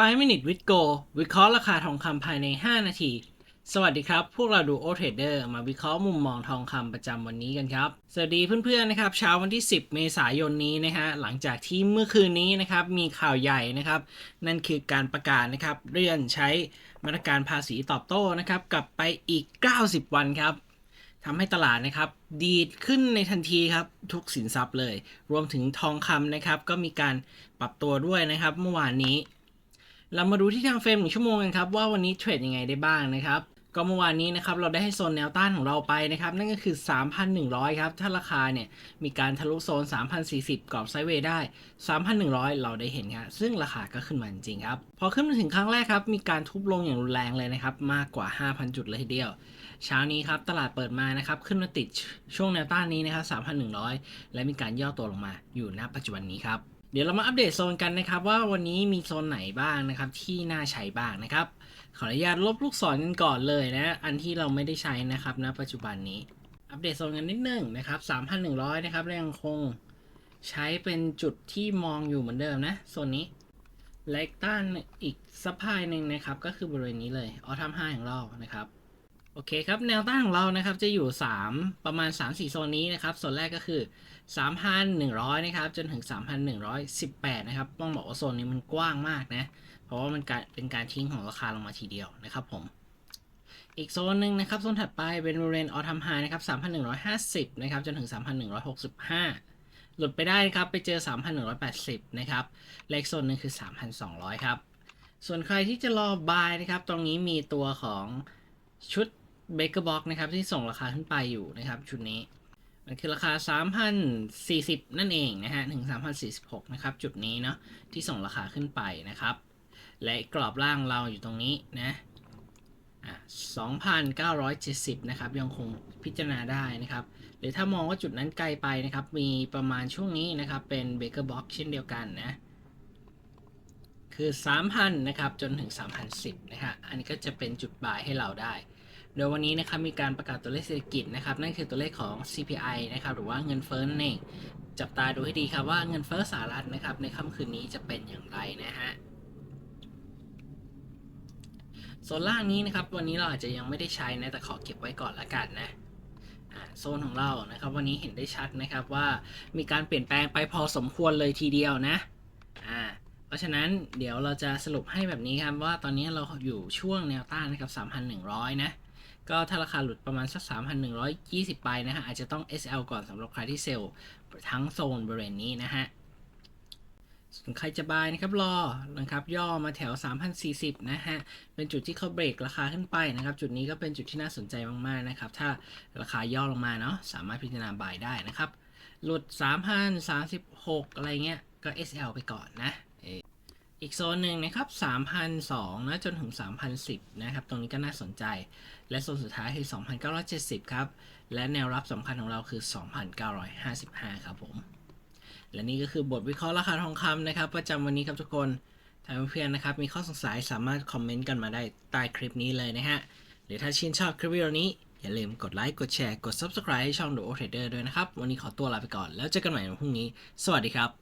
5 minute with go วิเคราะห์ราคาทองคำภายใน 5 นาที สวัสดีครับ พวกเราดูโอเทรดเดอร์มาวิเคราะห์มุมมองทองคำประจำวันนี้กันครับ สวัสดีเพื่อนๆนะครับ เช้าวันที่ 10 เมษายนนี้นะฮะ หลังจากที่เมื่อคืนนี้นะครับ มีข่าวใหญ่นะครับ นั่นคือการประกาศนะครับ เลื่อนใช้มาตรการภาษีตอบโต้นะครับ กลับไปอีก 90 วันครับทำให้ตลาดนะครับ ดีดขึ้นในทันทีครับ ทุกสินทรัพย์เลย รวมถึงทองคำนะครับ ก็มีการปรับตัวด้วยนะครับ เมื่อวานนี้ เรามาดูที่ทางเฟรมหนึ่งชั่วโมงกันครับว่าวันนี้เทรดยังไงได้บ้างนะครับก็เมื่อวานนี้นะครับเราได้ให้โซนแนวต้านของเราไปนะครับนั่นก็คือ 3,100 ครับ ถ้าราคาเนี่ยมีการทะลุโซน 3,040 กรอบไซด์เวย์ได้ 3,100 เราได้เห็นครับซึ่งราคาก็ขึ้นมาจริงครับ พอขึ้นมาถึงครั้งแรกครับ มีการทุบลงอย่างรุนแรงเลยนะครับ มากกว่า 5,000 จุดเลยทีเดียว เช้านี้ครับ ตลาดเปิดมานะครับ ขึ้นมาติดช่วงแนวต้านนี้นะครับ 3,100 และมีการย่อตัวลงมาอยู่ณปัจจุบันนี้ครับ เดี๋ยวเรามาอัปเดตโซนกันนะครับ ว่าวันนี้มีโซนไหนบ้างนะครับ ที่น่าใช้บ้างนะครับ ขออนุญาตลบลูกศรกันก่อนเลยนะ อันที่เราไม่ได้ใช้นะครับณปัจจุบันนี้ อัปเดตโซนกันนิดนึงนะครับ 3,100 นะครับยังคงใช้เป็นจุดที่มองอยู่เหมือนเดิมนะโซนนี้และอีกต้านอีกซัพพายหนึ่งนะครับ ก็คือบริเวณนี้เลยออทามห้าของเรานะครับ โอเคครับ แนวต้านของเรานะครับจะอยู่ 3 ประมาณ 3-4 โซนนี้นะครับโซนแรกก็คือ 3,100 นะครับ จนถึง 3,118 นะครับ ต้องบอกว่าโซนนี้มันกว้างมากนะ เพราะว่ามันการเป็นการทิ้งของราคาลงมาทีเดียวนะครับผม อีกโซนหนึ่งนะครับ โซนถัดไปเป็นบริเวณออทัมไฮนะครับ 3,150 นะครับ จนถึง 3,165 หลุดไปได้นะครับ ไปเจอ 3,180 นะครับเลขโซนหนึ่งคือ 3,200 ครับ ส่วนใครที่จะรอบายนะครับ ตรงนี้มีตัวของชุด Baker Box นะครับที่ส่งราคาขึ้นไปอยู่นะครับชุดนี้ มันคือราคา 3,040 นั่นเองนะฮะถึง3,046 นะครับ จุดนี้เนาะที่ส่งราคาขึ้นไปนะครับ และกรอบล่างเราอยู่ตรงนี้นะอะ2,970 นะครับ ยังคงพิจารณาได้นะครับ หรือถ้ามองว่าจุดนั้นไกลไปนะครับ มีประมาณช่วงนี้นะครับ เป็น Baker Box เช่นเดียวกันนะ คือ 3,000 นะครับ จนถึง 3,010 นะฮะอันนี้ก็จะเป็นจุดบายให้เราได้ โดยวันนี้นะครับมีการประกาศตัวเลขเศรษฐกิจนะครับนั่นคือตัวเลขของ CPI นะครับหรือว่าเงินเฟ้อนั่นเองจับตาดูให้ดีครับว่าเงินเฟ้อสหรัฐนะครับในค่ำคืนนี้จะเป็นอย่างไรนะฮะโซนล่างนี้นะครับวันนี้เราอาจจะยังไม่ได้ใช้นะแต่ขอเก็บไว้ก่อนละกันนะโซนของเรานะครับวันนี้เห็นได้ชัดนะครับว่ามีการเปลี่ยนแปลงไปพอสมควรเลยทีเดียวนะอ่าเพราะฉะนั้นเดี๋ยวเราจะสรุปให้แบบนี้ครับว่าตอนนี้เราอยู่ช่วงแนวต้านนะครับ3,100 นะ ก็ถ้าราคาหลุดประมาณสัก 3,120 ไปนะฮะ อาจจะต้อง SL ก่อนสำหรับใครที่เซลล์ทั้งโซนบริเวณนี้นะฮะส่วนใครจะบายนะครับรอนะครับย่อมาแถว 3,040 นะฮะ เป็นจุดที่เขาเบรกราคาขึ้นไปนะครับ จุดนี้ก็เป็นจุดที่น่าสนใจมาก ๆ นะครับ ถ้าราคาย่อลงมาเนาะสามารถพิจารณาบายได้นะครับ หลุด 3,036 อะไรเงี้ย ก็ SL ไปก่อนนะ อีกโซนหนึ่งนะครับ3,002นะจนถึง 3,010 นะครับ ตรงนี้ก็น่าสนใจ และโซนสุดท้ายคือ 2,970 ครับ และแนวรับสำคัญของเราคือ 2,955 ครับผม และนี่ก็คือบทวิเคราะห์ราคาทองคำนะครับ ประจำวันนี้ครับทุกคน ถ้าเพื่อนๆนะครับ มีข้อสงสัยสามารถคอมเมนต์กันมาได้ใต้คลิปนี้เลยนะฮะ หรือถ้าชื่นชอบคลิปวิดีโอนี้ อย่าลืมกดไลค์ กดแชร์ กด Subscribe ให้ช่อง The o Trader ด้วยนะครับ วันนี้ขอตัวลาไปก่อน แล้วเจอกันใหม่ในพรุ่งนี้ สวัสดีครับ